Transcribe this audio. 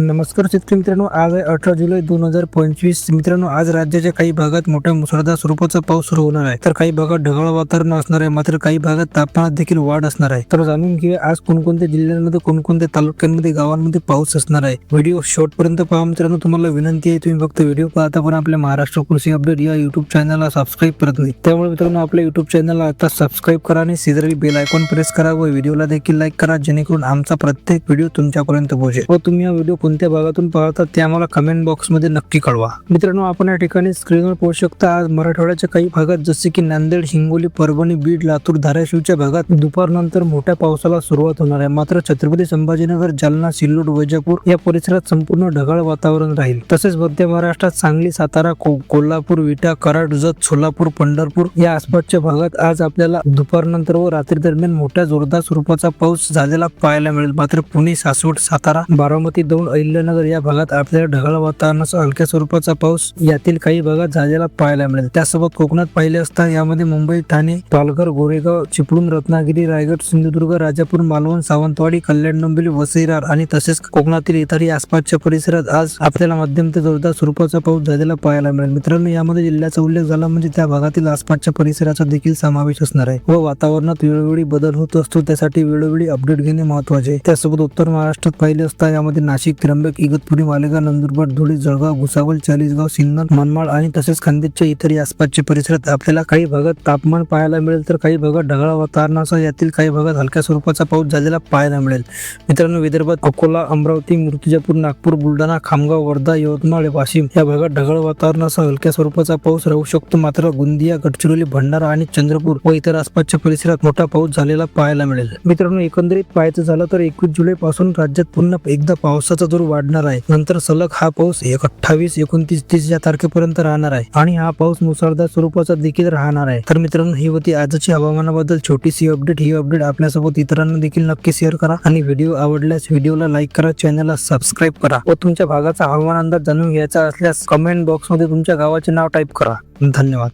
नमस्कार शेतकरी मित्रांनो आज आहे अठरा जुलै दोन हजार पंचवीस. मित्रांनो आज राज्याच्या काही भागात मोठ्या मुसळधार स्वरूपाचा पाऊस सुरू होणार आहे. तर काही भागात ढगाळ वातावरण असणार आहे मात्र काही भागात तापमानात देखील वाढ असणार आहे. तर जाणून घेऊया आज कोणकोणत्या जिल्ह्यांमध्ये कोणकोणत्या तालुक्यांमध्ये गावांमध्ये पाऊस असणार आहे? व्हिडिओ शेवटपर्यंत पहा मित्रांनो तुम्हाला विनंती आहे तुम्ही फक्त व्हिडिओ पाहता पण आपल्या महाराष्ट्र कृषी अपडेट या युट्यूब चॅनलला सबस्क्राईब करत नाही. त्यामुळे मित्रांनो आपल्या युट्यूब चॅनलला आता सबस्क्राईब करा आणि शेजारी बेल आयकॉन प्रेस करा व व्हिडिओला देखील लाईक करा जेणेकरून आमचा प्रत्येक व्हिडिओ तुमच्यापर्यंत पोहोचेल. व तुम्ही हा व्हिडिओ कोणत्या भागातून पाहतात ते आम्हाला कमेंट बॉक्समध्ये नक्की कळवा. मित्रांनो आपण या ठिकाणी स्क्रीनवर पाहू शकता आज मराठवाड्याच्या काही भागात जसे की नांदेड हिंगोली परभणी बीड लातूर धाराशिवच्या भागात दुपारनंतर मोठ्या पावसाला सुरुवात होणार आहे. मात्र छत्रपती संभाजीनगर जालना सिल्लोड वैजापूर या परिसरात संपूर्ण ढगाळ वातावरण राहील. तसेच मध्य महाराष्ट्रात सांगली सातारा को- कोल्हापूर विटा कराड जत सोलापूर पंढरपूर या आसपासच्या भागात आज आपल्याला दुपारनंतर व रात्री दरम्यान मोठ्या जोरदार स्वरूपाचा पाऊस झालेला पाहायला मिळेल. मात्र पुणे सासवड सातारा बारामती दौंड अहिल्यानगर या भागात आपल्याला ढगाळ वातावरणाचा हलक्या स्वरूपाचा पाऊस यातील काही भागात झालेला पाहायला मिळेल. त्यासोबत कोकणात पाहिले असता यामध्ये मुंबई ठाणे पालघर गोरेगाव चिपळूण रत्नागिरी रायगड सिंधुदुर्ग राजापूर मालवण सावंतवाडी कल्याण डोंबिवली वसईरार आणि तसेच कोकणातील इतरही आसपासच्या परिसरात आज आपल्याला मध्यम ते जोरदार स्वरूपाचा पाऊस झालेला पाहायला मिळेल. मित्रांनो यामध्ये जिल्ह्याचा उल्लेख झाला म्हणजे त्या भागातील आसपासच्या परिसराचा देखील समावेश असणार आहे व वातावरणात वेळोवेळी बदल होत असतो. त्यासाठी वेळोवेळी अपडेट घेणे महत्त्वाचे आहे. त्यासोबत उत्तर महाराष्ट्रात पाहिले असता यामध्ये नाशिक त्र्यंबक इगतपुरी मालेगाव नंदुरबार धुळे जळगाव भुसावळ चाळीसगाव सिन्नर मनमाड आणि तसेच खानदेशच्या इतरही आसपासच्या परिसरात आपल्याला काही भागात तापमान पाहायला मिळेल तर काही भागात ढगाळ वातावरणासह यातील काही भागात हलक्या स्वरूपाचा पाऊस झालेला पाहायला मिळेल. मित्रांनो विदर्भात अकोला अमरावती मूर्तिजापूर नागपूर बुलढाणा खामगाव वर्धा यवतमाळ वाशिम या भागात ढगाळ वातावरणासह हलक्या स्वरूपाचा पाऊस राहू शकतो. मात्र गोंदिया गडचिरोली भंडारा आणि चंद्रपूर व इतर आसपासच्या परिसरात मोठा पाऊस झालेला पाहायला मिळेल. मित्रांनो एकंदरीत पाहायचं झालं तर एकवीस जुलै पासून राज्यात पुन्हा एकदा पावसाचा जोर वाढणार आहे. नंतर सलग हा पाऊस एक अठ्ठावीस एकोणतीस तीस या तारखेपर्यंत राहणार आहे आणि हा पाऊस मुसळधार स्वरूपाचा देखील राहणार आहे. तर मित्रांनो ही होती आजची हवामानाबद्दल छोटीशी अपडेट ही अपडेट आपल्यासोबत इतरांना देखील नक्की शेअर करा आणि व्हिडिओ आवडल्यास व्हिडिओला लाईक करा चॅनलला सबस्क्राईब करा व तुमच्या भागाचा हवामान अंदाज जाणून घ्यायचा असल्यास कमेंट बॉक्समध्ये तुमच्या गावाचे नाव टाईप करा. धन्यवाद.